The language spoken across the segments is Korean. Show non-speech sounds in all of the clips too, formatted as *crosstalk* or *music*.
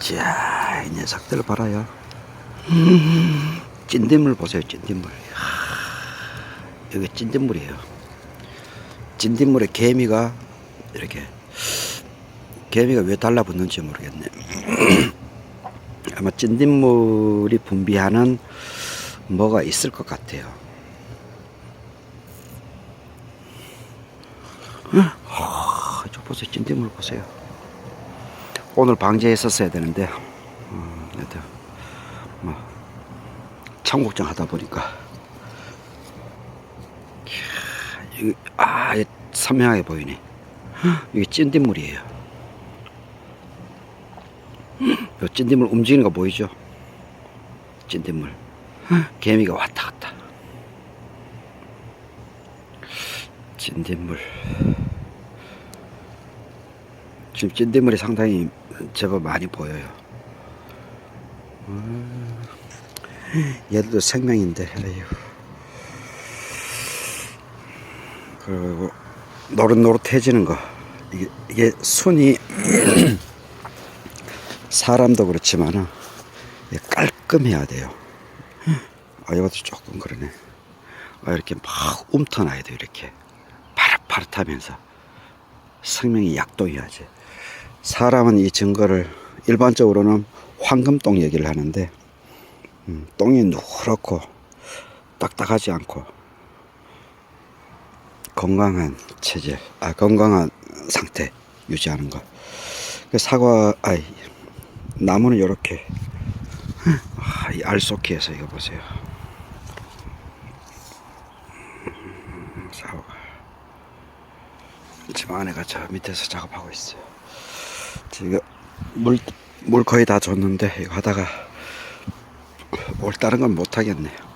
자, 이 녀석들 봐라요. 음, 찐딧물 보세요. 이야, 여기 찐딧물이에요. 찐딧물에 개미가 이렇게 개미가 왜 달라붙는지 모르겠네. *clears throat* 아마 찐딧물이 분비하는 뭐가 있을 것 같아요. 아, 저 보세요, 찐딧물 보세요. 오늘 방제했었어야 되는데, 음, 뭐 청국장 하다 보니까 이거 아, 선명하게 보이네. 이게 찐딧물이에요. 요 찐딧물 움직이는 거 보이죠? 찐딧물. 개미가 왔다 갔다. 찐딧물. 지금 찐딧물이 상당히 제법 많이 보여요. 음, 얘들도 생명인데, 에휴. 그리고 노릇노릇해지는 거. 이게, 이게 순이 *clears throat* 사람도 그렇지만은 이게 깔끔해야 돼요. 아, 이것도 조금 그러네. 아, 이렇게 막 움터놔야 돼요, 이렇게. 파릇파릇하면서. 생명이 약동해야지. 사람은 이 증거를 일반적으로는 황금똥 얘기를 하는데, 음, 똥이 누렇고 딱딱하지 않고 건강한 체질, 아, 건강한 상태 유지하는 것. 그 사과, 아이, 나무는 이렇게 아, 이 알속기에서 이거 보세요. 음, 사과. 지금 아내가 저 밑에서 작업하고 있어요. 지금 물, 물 거의 다 줬는데 이거 하다가 올 다른 건 못 하겠네요.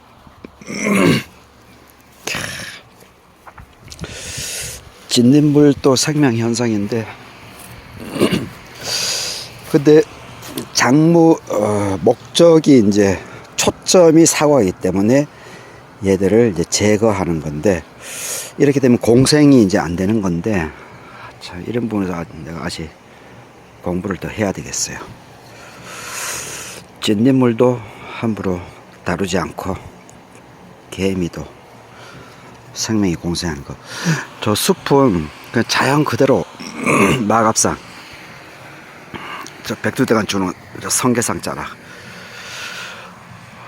진딧물도 생명 현상인데 *clears throat* 근데 장무 어, 목적이 이제 초점이 사과이기 때문에 얘들을 이제 제거하는 건데 이렇게 되면 공생이 이제 안 되는 건데 자 이런 부분에서 내가 아직 공부를 더 해야 되겠어요. 진딧물도 함부로 다루지 않고 개미도 생명이 공생하는 거. 저 숲은 그냥 자연 그대로 *clears throat* 마갑상 저 백두대간 주는 저 성게상 자락.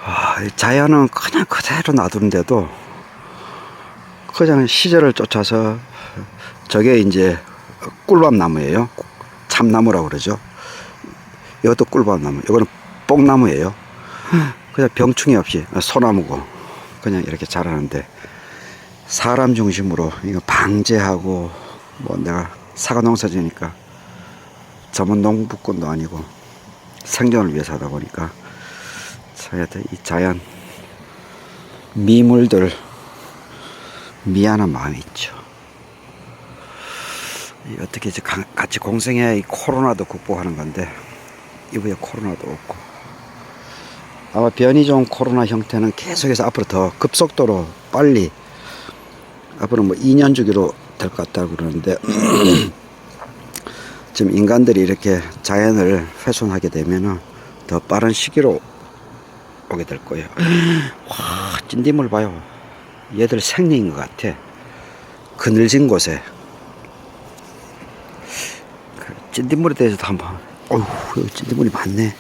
아, 이 자연은 그냥 그대로 놔두는데도 그냥 시절을 쫓아서 저게 이제 꿀밤 나무예요. 참나무라고 그러죠. 이것도 꿀밤나무. 이거는 뽕나무예요. 그냥 병충해 없이 소나무고 그냥 이렇게 자라는데 사람 중심으로 이거 방제하고 뭐 내가 사과 농사 지니까 전문 농부꾼도 아니고 생존을 위해서 하다 보니까 하여튼 이 자연 미물들 미안한 마음이 있죠. 이 어떻게 이제 가- 같이 공생해야 이 코로나도 극복하는 건데 이후에 코로나도 없고 아마 변이종 코로나 형태는 계속해서 앞으로 더 급속도로 빨리 앞으로 뭐 2년 주기로 될 것 같다고 그러는데 *clears throat* 지금 인간들이 이렇게 자연을 훼손하게 되면은 더 빠른 시기로 오게 될 거예요. *clears throat* 와, 찐딧물 봐요. 얘들 생리인 것 같아. 그늘진 곳에. 그 찐딧물에 대해서도 한번, 어휴, 여기 찐딧물이 많네.